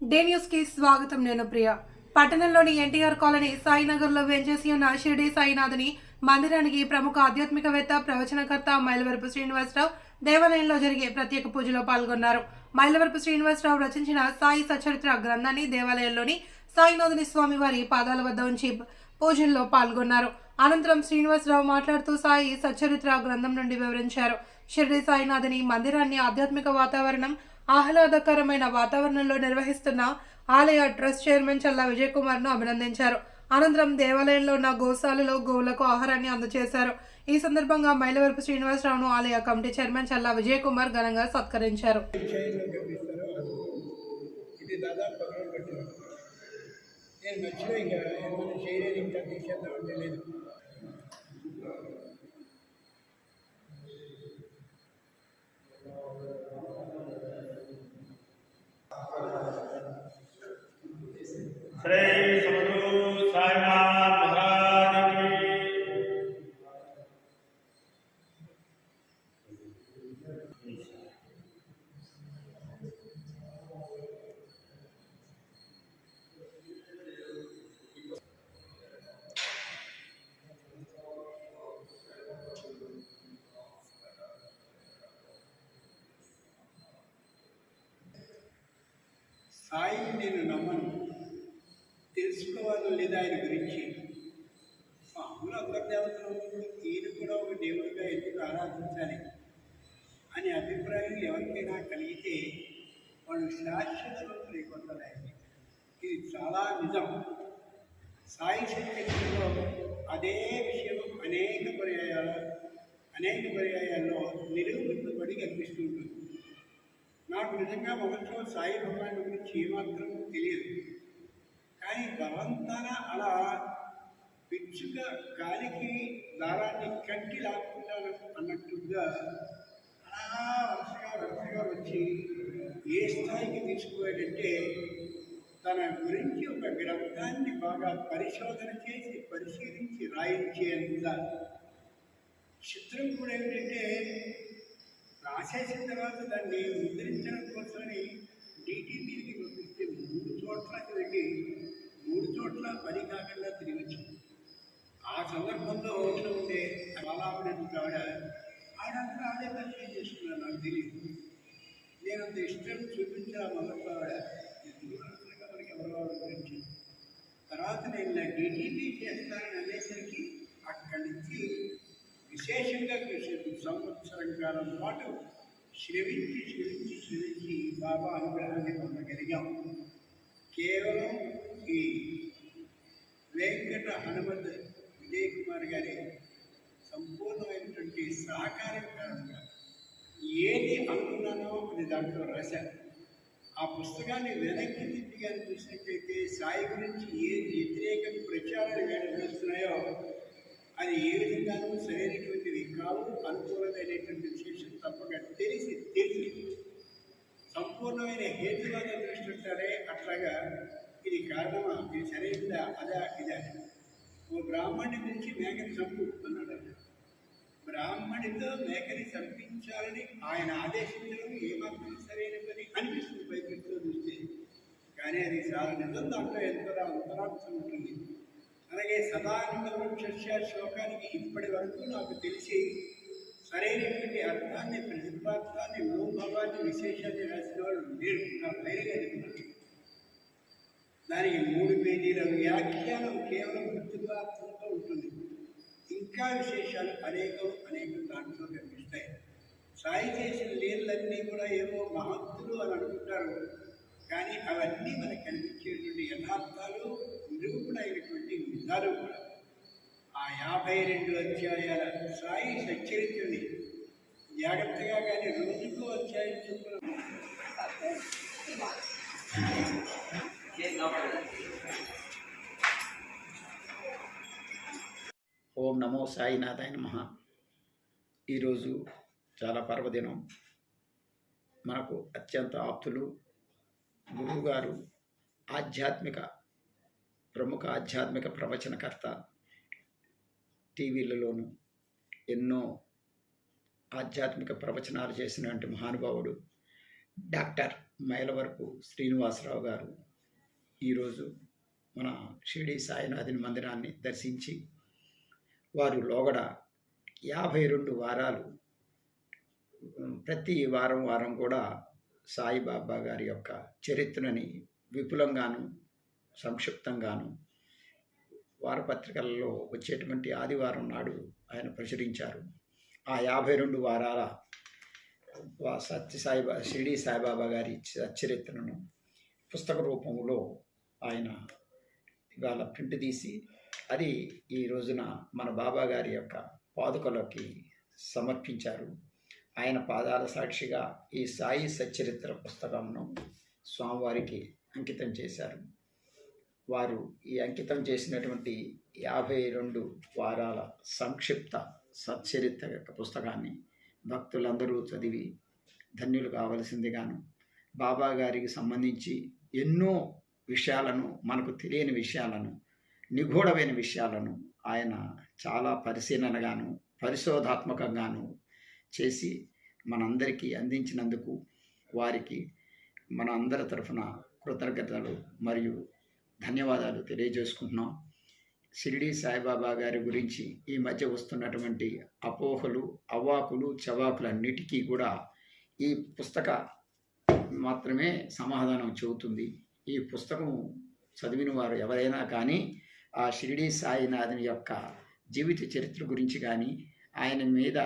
Day న్యూస్కి స్వాగతం నేను ప్రియ. పట్టణంలోని ఎన్టీఆర్ కాలనీ సాయినగర్లో వేంచేసి ఉన్న షిర్డి సాయినాథుని మందిరానికి ప్రముఖ ఆధ్యాత్మికవేత్త ప్రవచనకర్త మైలవరపు శ్రీనివాసరావు దేవాలయంలో జరిగే ప్రత్యేక పూజలో పాల్గొన్నారు. మైలవరపు శ్రీనివాసరావు రచించిన సాయి సచరిత్ర గ్రంథాన్ని దేవాలయంలోని సాయినాథుని స్వామివారి పాదాల వద్ద ఉంచి పూజల్లో పాల్గొన్నారు. అనంతరం శ్రీనివాసరావు మాట్లాడుతూ సాయి సచరిత్ర గ్రంథం నుండి వివరించారు. షిరిడి సాయినాథుని మందిరాన్ని ఆధ్యాత్మిక వాతావరణం ఆహ్లాదకరమైన వాతావరణంలో నిర్వహిస్తున్న ఆలయ ట్రస్ట్ చైర్మన్ చల్లా విజయ్ కుమార్ను అభినందించారు. అనంతరం దేవాలయంలో ఉన్న గోశాలలో గోవులకు ఆహారాన్ని అందజేశారు. ఈ సందర్భంగా మైలవరపు శ్రీనివాసరావును ఆలయ కమిటీ చైర్మన్ చల్లా విజయ్ కుమార్ ఘనంగా సత్కరించారు. నేను మర్చిపోయి ఇంకా ఏమైనా చేయలేదు ఇంకా తీసేద్దామంటే లేదు. సాయిని నేను నమ్మను. తెలుసుకోవాలి లేదా ఆయన గురించి. మామూలు అందరి దేవతలు ఈయన కూడా ఒక దేవుడిగా ఎందుకు ఆరాధించాలి అనే అభిప్రాయం ఎవరికైనా కలిగితే వాళ్ళు శాశ్వత లేకుండా ఇది చాలా నిజం. సాయి శక్తిలో అదే విషయం అనేక పర్యాయాలు అనేక పర్యాయాల్లో నిరూపించబడి కనిపిస్తూ ఉంటుంది. నాకు నిజంగా మొదట్లో సాయి భగవాన్ గురించి ఏమాత్రం తెలియదు. కానీ బలవంతాన అలా పిచ్చుగా గాలికి దారాన్ని కట్టి లాక్కున్నాను అన్నట్టుగా అలా వరుసగా వరుసగా వచ్చి ఏ స్థాయికి తీసుకుపోయాడంటే తన గురించి ఒక గ్రంథాన్ని బాగా పరిశోధన చేసి పరిశీలించి రాయించేంత చిత్రం కూడా ఏంటంటే రాసేసిన తర్వాత దాన్ని ముద్రించడం కోసమని డీటీపీకి పంపిస్తే మూడు చోట్లకి వెళ్ళి మూడు చోట్ల పని కాకుండా తిరిగి ఆ సందర్భంలో రోజులో ఉండే బాలాపుడి ఆవిడ ఆడంతా ఆడే పరిచయం చేసుకున్నాను నాకు తెలియదు నేను అంత ఇష్టం చూపించిన మొదట్లో ఆవిడ మనకి ఎవరో గురించి. తర్వాత నేను ఇలా డీటీపీ చేస్తానని అనేసరికి అక్కడి నుంచి విశేషంగా కృషి సంవత్సరం కాలం పాటు శ్రమించి శ్రమించి శ్రమించి బాబా అనుగ్రహాన్ని పొందగలిగాం. కేవలం ఈ వెంకట హనుమత్ విజయ్ కుమార్ గారి సంపూర్ణమైనటువంటి సహకారం కారణంగా ఏది అనుకున్నానో అది దాంట్లో రాశాను ఆ పుస్తకాన్ని వెనక్కి తిప్పిగా చూసినట్లయితే సాయి గురించి ఏ వ్యతిరేక ప్రచారాలు వేడి చేస్తున్నాయో అది ఏ విధంగానూ సరైనటువంటివి కావు అనుకూలమైనటువంటి విశేషం తప్పక తెలిసి తెలిసి సంపూర్ణమైన హేతువాదం దృష్టింటారే అట్లాగా ఇది కారణమా? ఇది సరైనదా? అదా? ఇదా? ఓ బ్రాహ్మణ్ణి గురించి మేకని చంపు అన్నాడు బ్రాహ్మణితో మేకని చంపించాలని ఆయన ఆదేశించడం ఏమాత్రం సరైన పని అనిపిస్తుంది బైబిల్లో చూస్తే. కానీ అది చాలా నిజం. దాంట్లో ఎంతో అంతరాంశం ఉంటుంది. అలాగే సదానంద శ్లోకానికి ఇప్పటి వరకు నాకు తెలిసి సరైనటువంటి అర్థాన్ని ప్రతిపార్థాన్ని మూభావాన్ని విశేషాన్ని రాసిన వాళ్ళు లేరు. నా ధైర్యంగా చెప్తున్నాను దానికి మూడు పేజీల వ్యాఖ్యానం కేవలం ప్రతిపార్థంతో ఉంటుంది. ఇంకా విశేషాలు అనేకం అనేకం దాంట్లో కనిపిస్తాయి. సాయి చేసిన నీళ్ళన్నీ కూడా ఏమో మహత్తులు అని అనుకుంటారు. కానీ అవన్నీ మనకు కనిపించేటువంటి యథార్థాలు నిరూపణైనటువంటి నిజాలు కూడా. ఆ యాభై రెండు అధ్యాయాల సాయి సచ్చరిత్రని జాగ్రత్తగా కానీ రోజుకు అధ్యాయం చెప్పిన ఓం నమో సాయినాథాయ నమ. ఈరోజు చాలా పర్వదినం. మనకు అత్యంత ఆప్తులు గురువుగారు ఆధ్యాత్మిక ప్రముఖ ఆధ్యాత్మిక ప్రవచనకర్త టీవీలలోనూ ఎన్నో ఆధ్యాత్మిక ప్రవచనాలు చేసినటువంటి మహానుభావుడు డాక్టర్ మైలవరపు శ్రీనివాసరావు గారు ఈరోజు మన షిరిడి సాయినాథుని మందిరాన్ని దర్శించి వారు లోగడ యాభై రెండు వారాలు ప్రతి వారం వారం కూడా సాయిబాబా గారి యొక్క చరిత్రని విపులంగాను సంక్షిప్తంగాను వారపత్రికలలో వచ్చేటువంటి ఆదివారం నాడు ఆయన ప్రచురించారు. ఆ యాభై రెండు వారాల సత్య సాయిబా షిరిడి సాయిబాబా గారి చరిత్రను పుస్తక రూపంలో ఆయన ఇవాళ ప్రింట్ తీసి అది ఈ రోజున మన బాబా గారి యొక్క పాదుకలోకి సమర్పించారు. ఆయన పాదాల సాక్షిగా ఈ సాయి సచ్చరిత్ర పుస్తకంను స్వామివారికి అంకితం చేశారు. వారు ఈ అంకితం చేసినటువంటి యాభై రెండు వారాల సంక్షిప్త సచ్చరిత్ర యొక్క పుస్తకాన్ని భక్తులందరూ చదివి ధన్యులు కావలసిందిగాను బాబా గారికి సంబంధించి ఎన్నో విషయాలను మనకు తెలియని విషయాలను నిగూఢమైన విషయాలను ఆయన చాలా పరిశీలనగాను పరిశోధాత్మకంగాను చేసి మనందరికీ అందించినందుకు వారికి మన అందరి తరఫున కృతజ్ఞతలు మరియు ధన్యవాదాలు తెలియజేసుకుంటున్నాం. షిరిడి సాయిబాబా గారి గురించి ఈ మధ్య వస్తున్నటువంటి అపోహలు అవాకులు చవాకులన్నిటికీ కూడా ఈ పుస్తక మాత్రమే సమాధానం చెబుతుంది. ఈ పుస్తకం చదివిన వారు ఎవరైనా కానీ ఆ షిరిడి సాయినాథుని యొక్క జీవిత చరిత్ర గురించి కానీ ఆయన మీద